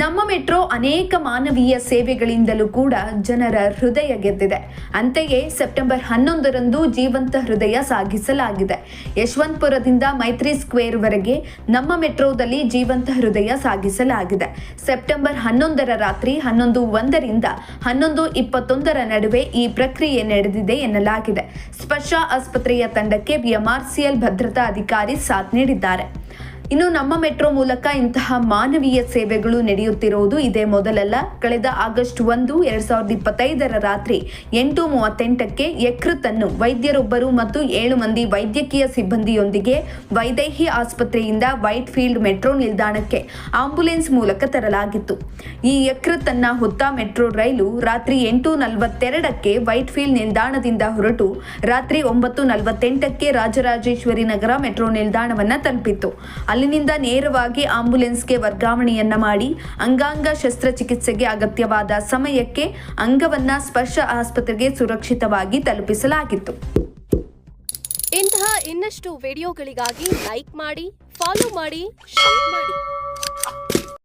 ನಮ್ಮ ಮೆಟ್ರೋ ಅನೇಕ ಮಾನವೀಯ ಸೇವೆಗಳಿಂದಲೂ ಕೂಡ ಜನರ ಹೃದಯ ಗೆದ್ದಿದೆ. ಅಂತೆಯೇ ಸೆಪ್ಟೆಂಬರ್ ಹನ್ನೊಂದರಂದು ಜೀವಂತ ಹೃದಯ ಸಾಗಿಸಲಾಗಿದೆ. ಯಶವಂತಪುರದಿಂದ ಮೈತ್ರಿ ಸ್ಕ್ವೇರ್ ವರೆಗೆ ನಮ್ಮ ಮೆಟ್ರೋದಲ್ಲಿ ಜೀವಂತ ಹೃದಯ ಸಾಗಿಸಲಾಗಿದೆ. ಸೆಪ್ಟೆಂಬರ್ ಹನ್ನೊಂದರ ರಾತ್ರಿ ಹನ್ನೊಂದು ಒಂದರಿಂದ ಹನ್ನೊಂದು ಇಪ್ಪತ್ತೊಂದರ ನಡುವೆ ಈ ಪ್ರಕ್ರಿಯೆ ನಡೆದಿದೆ ಎನ್ನಲಾಗಿದೆ. ಸ್ಪರ್ಶ ಆಸ್ಪತ್ರೆಯ ತಂಡಕ್ಕೆ ಬಿಎಂಆರ್ಸಿಎಲ್ ಭದ್ರತಾ ಅಧಿಕಾರಿ ಸಾಥ್ ನೀಡಿದ್ದಾರೆ. ಇನ್ನು ನಮ್ಮ ಮೆಟ್ರೋ ಮೂಲಕ ಇಂತಹ ಮಾನವೀಯ ಸೇವೆಗಳು ನಡೆಯುತ್ತಿರುವುದು ಇದೇ ಮೊದಲಲ್ಲ. ಕಳೆದ ಆಗಸ್ಟ್ ಒಂದು, ಎರಡ್ ಸಾವಿರದ ಇಪ್ಪತ್ತೈದರ ರಾತ್ರಿ ಎಂಟು ಮೂವತ್ತೆಂಟಕ್ಕೆ ಯಕೃತನ್ನು ವೈದ್ಯರೊಬ್ಬರು ಮತ್ತು ಏಳು ಮಂದಿ ವೈದ್ಯಕೀಯ ಸಿಬ್ಬಂದಿಯೊಂದಿಗೆ ವೈದೇಹಿ ಆಸ್ಪತ್ರೆಯಿಂದ ವೈಟ್ ಫೀಲ್ಡ್ ಮೆಟ್ರೋ ನಿಲ್ದಾಣಕ್ಕೆ ಆಂಬ್ಯುಲೆನ್ಸ್ ಮೂಲಕ ತರಲಾಗಿತ್ತು. ಈ ಯಕೃತನ್ನ ಹೊತ್ತ ಮೆಟ್ರೋ ರೈಲು ರಾತ್ರಿ ಎಂಟು ನಲವತ್ತೆರಡಕ್ಕೆ ವೈಟ್ ಫೀಲ್ಡ್ ನಿಲ್ದಾಣದಿಂದ ಹೊರಟು ರಾತ್ರಿ ಒಂಬತ್ತು ನಲವತ್ತೆಂಟಕ್ಕೆ ರಾಜರಾಜೇಶ್ವರಿ ನಗರ ಮೆಟ್ರೋ ನಿಲ್ದಾಣವನ್ನ ತಲುಪಿತ್ತು. ಅಲ್ಲಿನಿಂದ ನೇರವಾಗಿ ಆಂಬ್ಯುಲೆನ್ಸ್ಗೆ ವರ್ಗಾವಣೆಯನ್ನ ಮಾಡಿ ಅಂಗಾಂಗ ಶಸ್ತ್ರಚಿಕಿತ್ಸೆಗೆ ಅಗತ್ಯವಾದ ಸಮಯಕ್ಕೆ ಅಂಗವನ್ನ ಸ್ಪರ್ಶ ಆಸ್ಪತ್ರೆಗೆ ಸುರಕ್ಷಿತವಾಗಿ ತಲುಪಿಸಲಾಗಿತ್ತು. ಇಂತಹ ಇನ್ನಷ್ಟು ವಿಡಿಯೋಗಳಿಗಾಗಿ ಲೈಕ್ ಮಾಡಿ, ಫಾಲೋ ಮಾಡಿ, ಶೇರ್ ಮಾಡಿ.